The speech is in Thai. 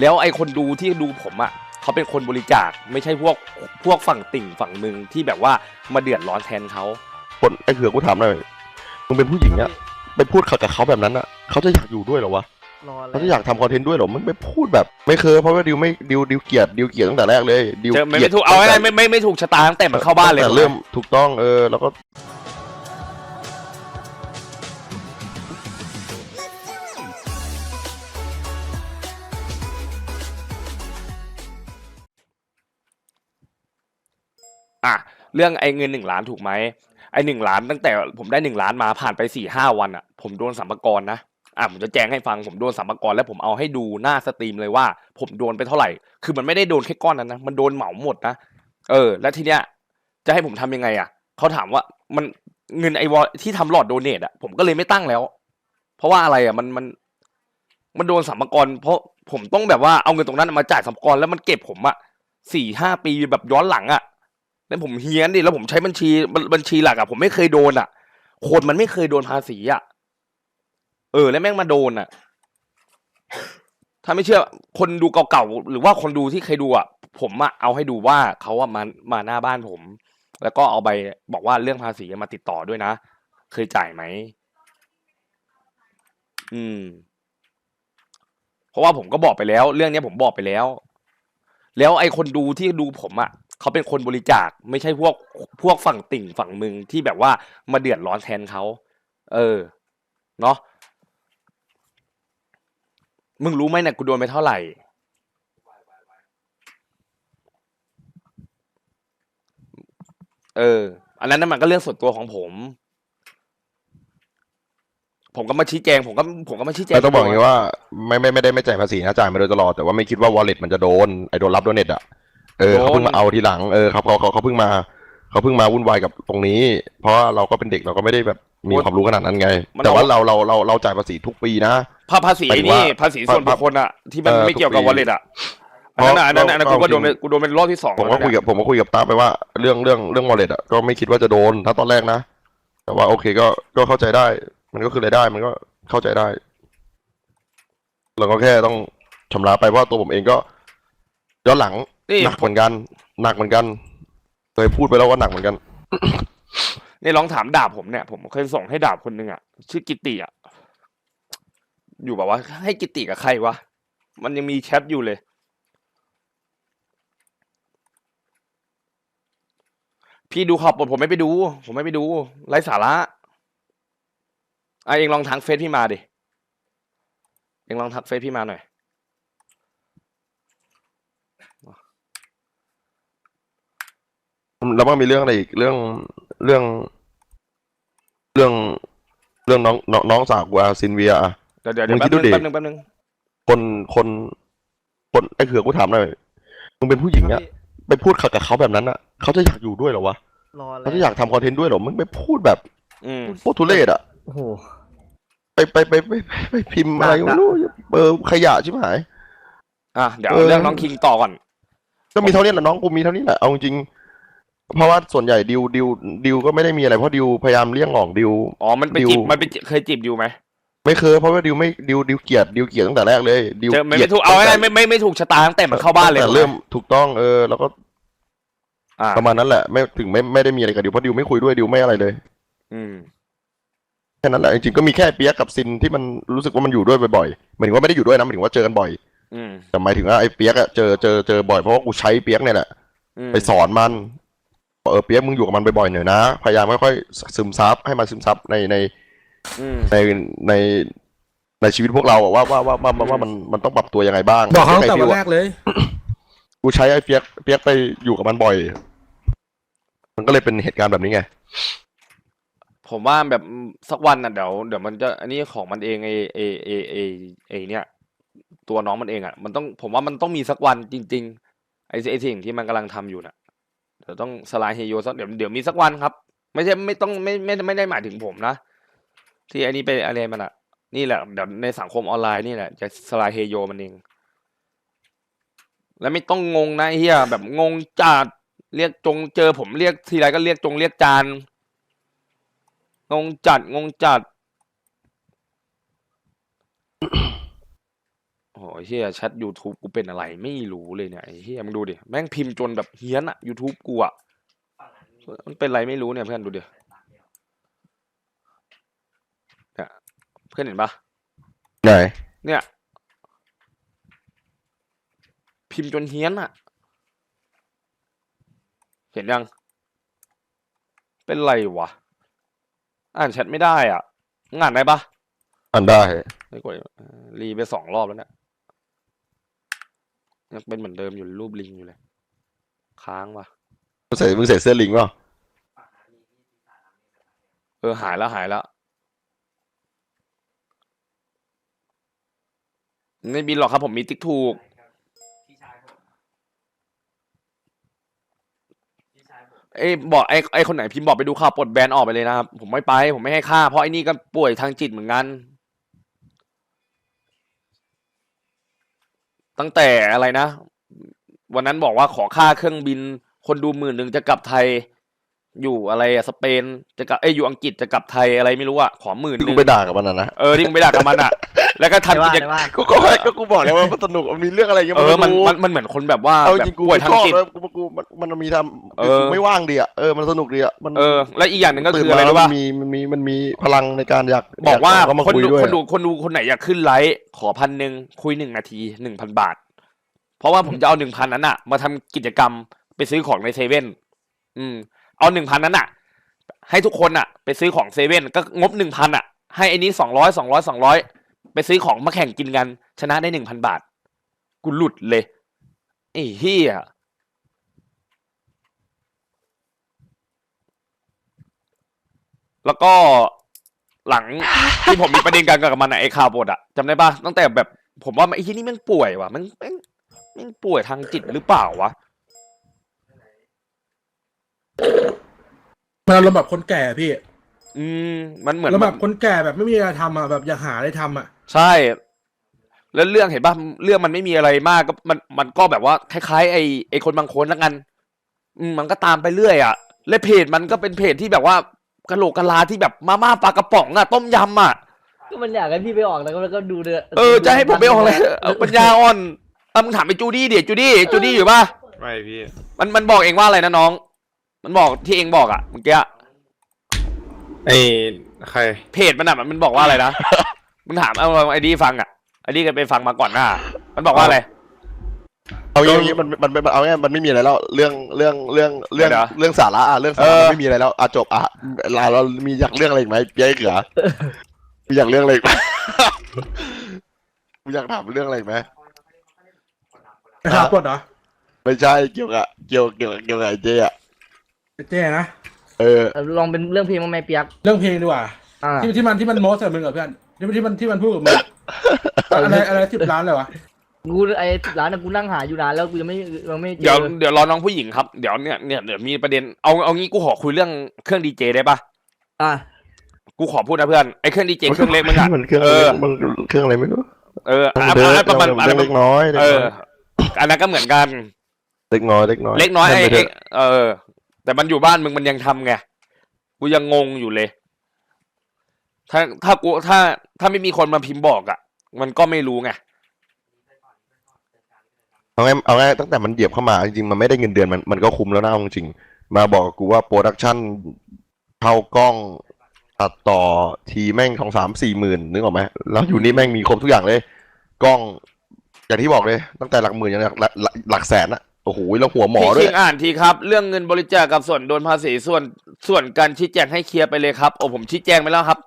แล้วไอ้คนดูที่ดูผมอะเขาเป็นคนบริจาคไม่ใช่พวกพวกฝั่งติ่งฝั่งมึงที่แบบว่ามาเดือดร้อนแทนเขาคนไอ้เขือกูถามหน่อยมึงเป็นผู้หญิงอะไปพูดกับเขาแบบนั้นอะเขาจะอยากอยู่ด้วยเหรอวะรอแล้เขาวจะอยากทำคอนเทนต์ด้วยเหรอมึงไปพูดแบบ ไม่เคยเพราะว่าดิวไม่ดิวดิวเกลียดดิวเกลียดตั้งแต่แรกเลยดิวเจอไม่เกลียไม่ดถูกเอาอะไรไม่ไม่ไม่ถูกชะตาตั้งแต่มันเข้าบ้านเลยแต่เริ่มถูกต้องเออแล้วก็ อะเรื่องไอ้เงินหนึ่งล้านถูกไหมไอ้หนึ่งล้านตั้งแต่ผมได้หนึ่งล้านมาผ่านไปสี่ห้าวันอะผมโดนสัมภาระนะอะผมจะแจ้งให้ฟังผมโดนสัมภาระแล้วผมเอาให้ดูหน้าสตรีมเลยว่า ผมโดนไปเท่าไหร่ คือมันไม่ได้โดนแค่ก้อนนั้นนะมันโดนเหมาหมดนะเออ แล้วทีเนี้ยจะให้ผมทำยังไงอะเขาถามว่ามันเงินไอวอลที่ทำหลอดโดเนทอะผมก็เลยไม่ตั้งแล้ว เพราะว่าอะไรอะมันมันมันโดนสัมภาระเพราะผมต้องแบบว่าเอาเงินตรงนั้นมาจ่ายสัมภาระแล้วมันเก็บผมอะสี่ห้าปีแบบย้อนหลังอะ แล้วผมเฮี้ยนดิแล้วผมใช้บัญชีบัญชีหลักอะผมไม่เคยโดนอะคนมันไม่เคยโดนภาษีอะเออ แล้วแม่งมาโดนอะถ้าไม่เชื่อ คนดูเก่าๆหรือว่าคนดูที่เคยดูอะผมอะเอาให้ดูว่าเขาอะมามาหน้าบ้านผม แล้วก็เอาใบบอกว่าเรื่องภาษีมาติดต่อด้วยนะ เคยจ่ายไหมอืม เพราะว่าผมก็บอกไปแล้ว เรื่องเนี้ยผมบอกไปแล้ว แล้วไอ้คนดูที่ดูผมอะ เขาเป็นคนบริจาคไม่ใช่พวกพวกฝั่งติ่งฝั่งมึงที่แบบว่ามาเดือดร้อนแทนเขาเออเนาะมึงรู้ไหมเนี่ยกูโดนไปเท่าไหร่เออ อันนั้นน่ะมันก็เรื่องส่วนตัวของผม ผมก็มาชี้แจง ผมก็ผมก็มาชี้แจงไม่ต้องบอกอย่างนี้ว่า ไม่ไม่ไม่ได้ไม่จ่ายภาษีนะจ่ายมาโดยตลอดแต่ว่าไม่คิดว่า wallet มันจะโดนไอ้โดนรับโดเน็ตอะ เออเขาเพิ่งมาเอาทีหลังเออเขาเขาเขาเขาเพิ่งมาเขาเพิ่งมาวุ่นวายกับตรงนี้ เพราะว่าเราก็เป็นเด็กเราก็ไม่ได้แบบมีความรู้ขนาดนั้นไงแต่ว่าเราเราเราเราจ่ายภาษีทุกปีนะ ภาภาษีหมายถึงนี่ว่าภาษีส่วนบุคคลอะที่มันเออไม่เกี่ยวกับทุกปีวอลเล็ตอะอันนั้นอะอันนั้นอะอันนั้นก็กูก็โดนจริงไปกูโดนเป็นรอบที่สองผมก็แล้วคุยเนี่ยกับผมก็คุยกับตาไปว่าเรื่องเรื่องเรื่อง wallet อะก็ไม่คิดว่าจะโดนถ้าตอนแรกนะ แต่ว่าโอเคก็ก็เข้าใจได้ มันก็คือรายได้มันก็เข้าใจได้เราก็แค่ต้องชำระไปเพราะว่าตัวผมเองก็ย้อนหลัง นี่หนักเหมือนกันหนักเหมือนกันเคยพูดไปแล้วว่าหนักเหมือนกัน นี่ลองถามดาบผมเนี่ย ผมเคยส่งให้ดาบคนหนึ่งอะชื่อกิติอะอยู่แบบว่า ให้กิติกับใครวะมันยังมีแชทอยู่เลย พี่ดูขอบบทผมไม่ไปดู ผมไม่ไปดูไร้สาระอะเองลองทักเฟซพี่มาดิเองลองทักเฟซพี่มาหน่อย แล้วมันมีเรื่องอะไรอีกเรื่องเรื่อง เรื่องเรื่องน้องน้องน้องสาวกูอะซินเวียอะ เดี๋ยวเดี๋ยวเดี๋ยวมึงแป๊คิบดดูนึงดิ แป๊บนึงแป๊บนึงคนคนคนไอ้เขือกูถามหน่อยมึงเป็นผู้หญิงอะไปพูดกับเขาแบบนั้นอะเขาจะอยากอยู่ด้วยเหรอวะรอแล้วเขาจะอยากทำคอนเทนต์ด้วยเหรอมึงไปพูดแบบอืมโคตรทุเรศอะโอ้โห ไปไปไปไปไปไปพิมพ์อะไรก็ไม่รู้เบอร์ขยะชิบหาย อะเดี๋ยวเออ เรื่องน้องคิงต่อก่อน ก็มีเท่านี้แหละน้องกูมีเท่านี้แหละเอาจริงๆ เพราะว่าส่วนใหญ่ดิวดิวดิวก็ไม่ได้มีอะไรเพราะดิวพยายามเลี่ยงออกดิว อ๋อ มันไปดิว จีบ มันไปจีบเคยจีบอยู่ไหมไม่เคยเพราะว่าดิวไม่ดิวดิวเกลียดดิวเกลียดตั้งแต่แรกเลยดิวเจอไม่เกลียไม่ดถูก เอาอะไรตั้งแต่ไม่ไม่ไม่ถูกชะตาตั้งแต่มันเข้าบ้านเลยตั้งแต่เริ่มถูกต้องเออแล้วก็อ่าประมาณนั้นแหละไม่ถึงไม่ไม่ได้มีอะไรกับดิวเพราะดิวไม่คุยด้วยดิวไม่อะไรเลยอืม แค่นั้นแหละจริงๆก็มีแค่เปียกกับซินที่มันรู้สึกว่ามันอยู่ด้วยบ่อยๆหมายถึงว่าไม่ได้อยู่ด้วยนะหมายถึงว่าเจอกันบ่อย อืม แต่หมายถึงว่าไอ้เปียกอะเจอเจอเจอบ่อยเพราะว่ากูใช้เปียกเนี่ยแหละอืมไปสอนมันบอก เออเปียกมึงอยู่กับมันบ่อยๆหน่อยนะ พยายามค่อยๆซึมซับให้มันซึมซับในในอืม ในในในชีวิตพวกเราอะว่าว่าว่าว่าว่าว่ามันมันต้องปรับตัวยังไงบ้างบอกเขาตั้งแต่ไอ้วันฟิวแรอะกเลย กูใช้ไอ้เปียกเปียกไปอยู่กับมันบ่อย มันก็เลยเป็นเหตุการณ์แบบนี้ไง ผมว่าแบบสักวันน่ะเดี๋ยวเดี๋ยวมันจะอันนี้ของมันเองไอไอไอไอไอเนี่ยตัวน้องมันเองอะมันต้องผมว่ามันต้องมีสักวันจริง ๆ ไอไอสิ่งที่มันกำลังทำอยู่น่ะ เดี๋ยวต้องสลายเฮโยสักเดี๋ยวเดี๋ยวมีสักวันครับ ไม่ใช่ไม่ต้องไม่ไม่ไม่ได้หมายถึงผมนะ ที่อันนี้ไปอะไรมันอะนี่แหละเดี๋ยวในสังคมออนไลน์นี่แหละจะสลายเฮโยมันเอง แล้วไม่ต้องงงนะเฮียแบบงงจัดเรียกจงเจอผมเรียกทีไรก็เรียกจงเรียกจานงงจัดงงจัด โอ้โอ้โหเฮียแชท YouTube กูเป็นอะไรไม่รู้เลยเนี่ยไอ้เฮียมึงดูดิ แม่งพิมพ์จนแบบเฮี้ยนอะ YouTube กูอะมันเป็นอะไรไม่รู้เนี่ยเพื่อนดูดิเนี่ยเพื่อนเห็นปะไหนเนี่ย พิมพ์จนเฮี้ยนอะเห็นยัง เป็นไรวะ อ่านแชทไม่ได้อะมึงอ่านได้ปะอันได้ ไม่กดเอ่อรีไปสองรอบแล้วเนี่ย ยังเป็นเหมือนเดิมอยู่รูปลิงอยู่เลย ค้างว่ะ มึงใส่มึงใส่เสื้อลิงเปล่าเออหายแล้วหายแล้วไม่บินหรอกครับผมมีติ๊กถูก เอ้ยบอกไอ้ไอ้คนไหนพิมพ์บอกไปดูข่าวปลดแบนออกไปเลยนะครับ ผมไม่ไป ผมไม่ให้ค่า เพราะไอ้นี่ก็ป่วยทางจิตเหมือนกัน ตั้งแต่อะไรนะ วันนั้นบอกว่าขอค่าเครื่องบิน คนดูหมื่นหนึ่งจะกลับไทย อยู่อะไรอะสเปนจะกลับเอ้ยอยู่อังกฤษจะกลับไทยอะไรไม่รู้อะขอหมื่นหที่กูนึ่งไปด่ากับมันนะนะ เออที่มึงไปด่ากับมันอะ แล้วก็ในทำว่ากิจในว่ากูก็ก็กูบอกแล้วว่ามันสนุกมันมีเรื่องอะไรเงี้ยเออมันรู้มันมันเหมือนคนแบบว่าเอาแบบจริงกูป่วยทางชอบจิต แล้วกูกูมันมันมีทำเออ กูไม่ว่างดีอะเออมันสนุกดีอะมันเออ แล้วอีกอย่างหนึ่งก็ตื่คืนออะไรมาแล้วรู้มัป่ะนมีมันมีมันมีพลังในการอยากบอกว่าอยก็มาคนคุยดูด้วยคนดูคนดูคนไหนอยากขึ้นไลฟ์ขอพันหนึ่งคุยหนึ่งนาทีหนึ่งพันบาท เพราะว่าผมจะเอาหนึ่งพันนั้นอะ มาทำกิจกรรมไปซื้อของในเซเว่นอืม เอาหนึ่งพันนั้นอะ ให้ทุกคนอะ ไปซื้อของเซเว่นก็งบหนึ่งพันอะ ให้ไอ้นี้สองร้อยสองร้อยสองร้อย ไปซื้อของมาแข่งกินกัน ชนะได้หนึ่งพันบาท กูหลุดเลยไอ้เฮียแล้วก็หลังที่ผมมีประเด็นกันกับมันอะไอ้ข่าวบทอะจำได้ปะตั้งแต่แบบผมว่าไอ้ที่นี่แมันป่วยว่ะมันแม่งแม่งป่วยทางจิตหรือเปล่าวะมันอารมณ์แบบคนแก่พี่ อืมมันเหมือนแล้วแบบคนแก่แบบไม่มีอะไรทำอะแบบอยากหาอะไรทำอะ ใช่ แล้วเรื่องเห็นป่ะเรื่องมันไม่มีอะไรมากก็มันมันก็แบบว่าคล้ายๆไอ้ไอ้คนบางคนละกัน อืมมันก็ตามไปเรื่อยอะและเพจมันก็เป็นเพจที่แบบว่ากะโหลกกะลาที่แบบมาม่าปลากระป๋องอะ ต้มยำอะก็มันอยากให้พี่ไปออกแล้วก็แล้วก็ดูเดือเออจะให้ผมไปออกเลยเออปัญญาอ่อนเออมึงถามไปจูดี้เดี๋ยวจูดี้จูดี้อยู่ป่ะไม่พี่มันมันบอกเองว่าอะไรนะน้อง มันบอกที่เองบอกอะเมื่อกี้อะ ไอ้ใคร เพจมันอะมันบอกว่าอะไรนะมึงถามเอาเอาไอ้ดีฟังอะไอ้ดีกันไปฟังมาก่อนหน้า มันบอกว่าอะไร เอาอย่างนี้มันมันมันเอาง่ายมันไม่มีอะไรแล้วเรื่องเรื่องเรื่องเรื่องเดี๋ยวเรื่องสาระอะเรื่องสาเอระอมันไม่มีอะไรแล้วอะจบอะเราเรามีอยากเรื่องอะไรอีกไหมเย้เขือมีอยากเรื่องอะไรอีกไหม มีอยากถามเรื่องอะไรอีกไหมไปหาปลดเหรอไม่ใช่เกี่ยวกับเกี่ยวเกี่ยวเกี่ยวกับไอ้เจ๊อะไอ้เจ้นะ เออเออ ลองเป็นเรื่องเพลงมั้างไหมเปียกเรื่องเพลงดีกว่า อ่าที่ที่มันที่มันโมสกับมึงกับเพื่อนที่มันที่มันที่มันพูดกับมึงอะไรอะไรสิบล้านเลยวะกูไอ้ร้านน่ะกูนั่งหาอยู่นานแล้วกูยังไม่ยังไม่เจเดี๋ยวอเดี๋ยวรอน้องผู้หญิงครับเดี๋ยวเนี่ยเนี่ยเดี๋ยวมีประเด็นเอาเอางี้กูขอคุยเรื่องเครื่องดีเจได้ปะอะกูขอพูดนะเพื่อนไอ้เครื่องดีเจเครื่องเล็กมึงอะมันเครื่องเออมันเครื่องอะไรไม่รู้เอออะเรื่องอะประมาณอันเรื่นั้อนงเล็กน้อยเล็กเอน้ออยอันนั้นก็เหมือนกัน เล็กน้อยเล็กน้อยเล็กน้อยไอ้ให้ไปเถไอ้อะเออ แต่มันอยู่บ้านมึงมันยังทำไงกูยังงงอยู่เลย ถ้าถ้ากูถ้า ถ้าไม่มีคนมาพิมพ์บอกอะ มันก็ไม่รู้ไงเอาง่ายเอาง่ายตั้งแต่มันเหยียบเข้ามา จริงๆมันไม่ได้เงินเดือนมันมันก็คุ้มแล้วนะเอาจริงๆมาบอกกูว่าโปรดักชั่นเข้ากล้องตัดต่อทีแม่งของสามสี่หมื่นนึกออกไหมแล้วอยู่นี่แม่งมีครบทุกอย่างเลย กล้อง อย่างที่บอกเลย ตั้งแต่หลักหมื่นยันหลักหลักหลักหลักแสนอะ โอ้โหแล้วหัวหมอพี่ด้วคิยงอ่านทีครับ เรื่องเงินบริจาคกับส่วนโดนภาษีส่วนส่วนการชี้แจงให้เคลียร์ไปเลยครับโอ้ผมชี้แจงไปแล้วครับ